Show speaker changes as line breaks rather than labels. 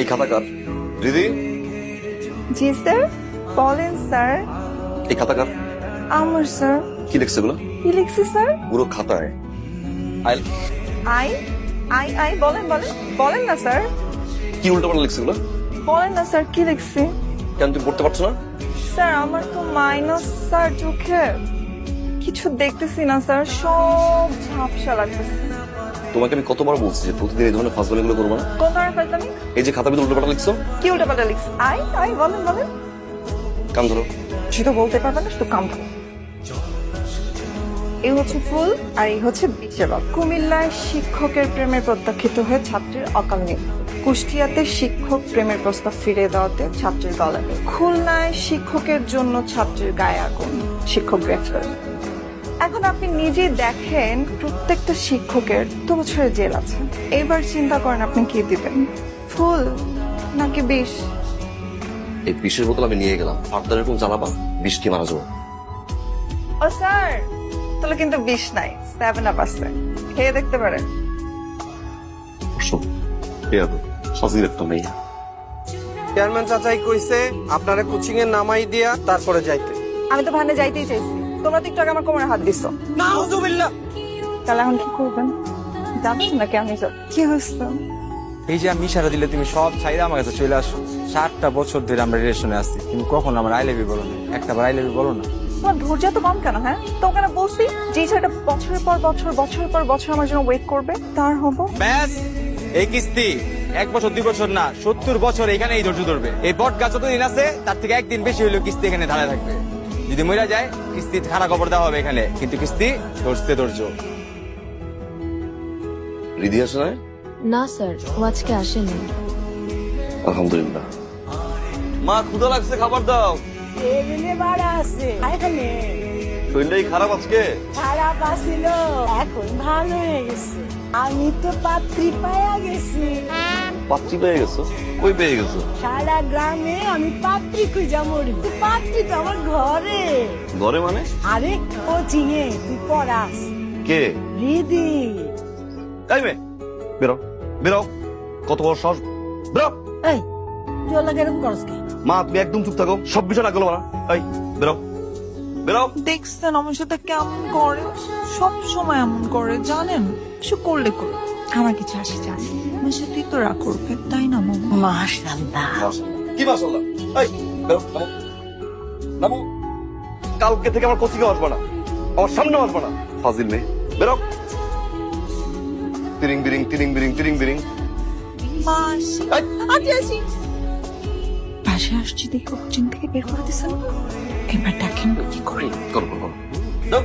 এই খাতা কার? দিদি?
জি স্যার। বলেন স্যার।
এই খাতা কার?
আমার স্যার।
কি লিখছে এগুলো?
কি লিখছি স্যার?
পুরো খাতায়। আই
আই আই আই বলেন বলেন। বলেন না স্যার।
কি উল্টো পাল্টা লিখছে এগুলো?
বলেন না স্যার কি লিখছি?
কেন তুমি পড়তে পারছ না?
স্যার আমার তো মাইনাস স্যার চোখে। কিছু দেখতেছি না স্যার। সব ঝাপসা লাগতেছে।
তোমাকে আমি কতবার বলছি যে প্রতিদিন এই ধরনের ফাজলামি গুলো করব না?
কোন ধরনের ফাইজলামি
এই যে খাতা ভিতরে উল্টো পাল্টা লিখছো?
কি উল্টা পাল্টা লিখছি? আই আই বলেন বলেন।
কান ধরো।
সে তো বলতে পারবে না শুধু কাম ধরো। এই হচ্ছে ফুল আর এই হচ্ছে বিচেলক কুমিল্লায় শিক্ষকের প্রেমে প্রত্যাখ্যিত হয়ে ছাত্রীর অকাল মৃত্যু কুষ্টিয়াতে শিক্ষক প্রেমের প্রস্তাব ফিরিয়ে দেওয়াতে ছাত্রীর গলাবে খুলনায় শিক্ষকের জন্য ছাত্রীর গায়ে আগুন। শিক্ষক গ্রেফতার। এখন আপনি নিজেই দেখেন প্রত্যেকটা শিক্ষকের দু বছরের জেল আছে। এবার চিন্তা করেন আপনি কি দিবেন? ফুল নাকি বিষ?
এই বিষের বোতল আমি নিয়ে গেলাম। ফার্দার এরকম জ্বালাবা বিষ কি মারা যাব?
ও স্যার তাহলে কিন্তু বিষ নাই। সেভেন আপ আছে। খেয়ে দেখতে পারেন।
চেয়ারম্যান চাচাই কইছে আপনারা কোচিং এ নামাই দিয়া তারপরে যাইতে।
আমি তো ভানে যাইতেই চাইছি। তোমরা তো একটু আগে আমার কোমরে হাত দিছো।
নাউজুবিল্লাহ।
তাহলে এখন কি করবেন যাবেন নাকি আমি কি হয়েছে?
এই যে আমি ইশারা দিলে তুমি সব ছাইরা আমার কাছে চলে আসো। সাতটা বছর ধরে আমরা রিলেশনে আছি। তুমি কখন আমার আই লাভ ইউ বলো না একটা বার আই লাভ ইউ বলো না।
তোমার ধৈর্য তো কম কেন হ্যাঁ? তোমাকে না বলছি যে ছেলেটা বছরের পর বছর বছরের পর বছর আমার জন্য ওয়েট করবে তার হব।
ব্যাস এই কিস্তি। এক বছর দুই বছর না সত্তর বছর এখানে এই ধৈর্য ধরবে। এই বট গাছ যতদিন আছে তার থেকে একদিন বেশি হইলেও কিস্তি এখানে ধারা থাকবে। যদি মইরা যায় কিস্তি খারাপ খবর দেওয়া হবে এখানে। কিন্তু কিস্তি ধরতে ধৈর্য।
রিদি আসে না
না স্যার ও আজকে আসেনি।
আলহামদুলিল্লাহ। মা ক্ষুধা লাগছে খাবার দাও।
টেবিলে বাড়া আছে। এখানে
শরীরটাই খারাপ আজকে।
খারাপ আসিল এখন ভালো হয়ে গেছে। আমি তো পাত্রী পাইয়া গেছি।
পাত্রী পেয়ে গেছো? কই পেয়ে গেছো?
সারা গ্রামে আমি পাত্রী খুঁজা মরি পাত্রী তো আমার ঘরে।
ঘরে মানে?
আরে কোচিং এ তুই পড়াস।
কে?
রিদি।
এই মে বেরো বেরো। কত বড় সাহস। বেরো।
এই লাগে এরকম করস কে
মা তুমি একদম চুপ থাকো। সব বিষয় না গেলো না। এই বেরো। বেরো।
দেখছেন আমার সাথে কেমন করে? সব সময় এমন করে জানেন? কিছু করলে করে। আমার কিছু আসে জানে আমার সাথেই তো রাগ করবে তাই না মামা
মাশাআল্লাহ।
কি মাসাল্লাহ এই নামো কালকে থেকে আমার কোচিংয়ে আসবে না। আমার সামনে আসবে না। ফাজিল মেয়ে বেরো। তিরিং বিরিং তিরিং বিরিং তিরিং বিরিং।
মাসি পাশে আসছি দেখে কোচিং থেকে বের করে দিছেন এবার দেখেন কি করে।
করো করো করো। যাও।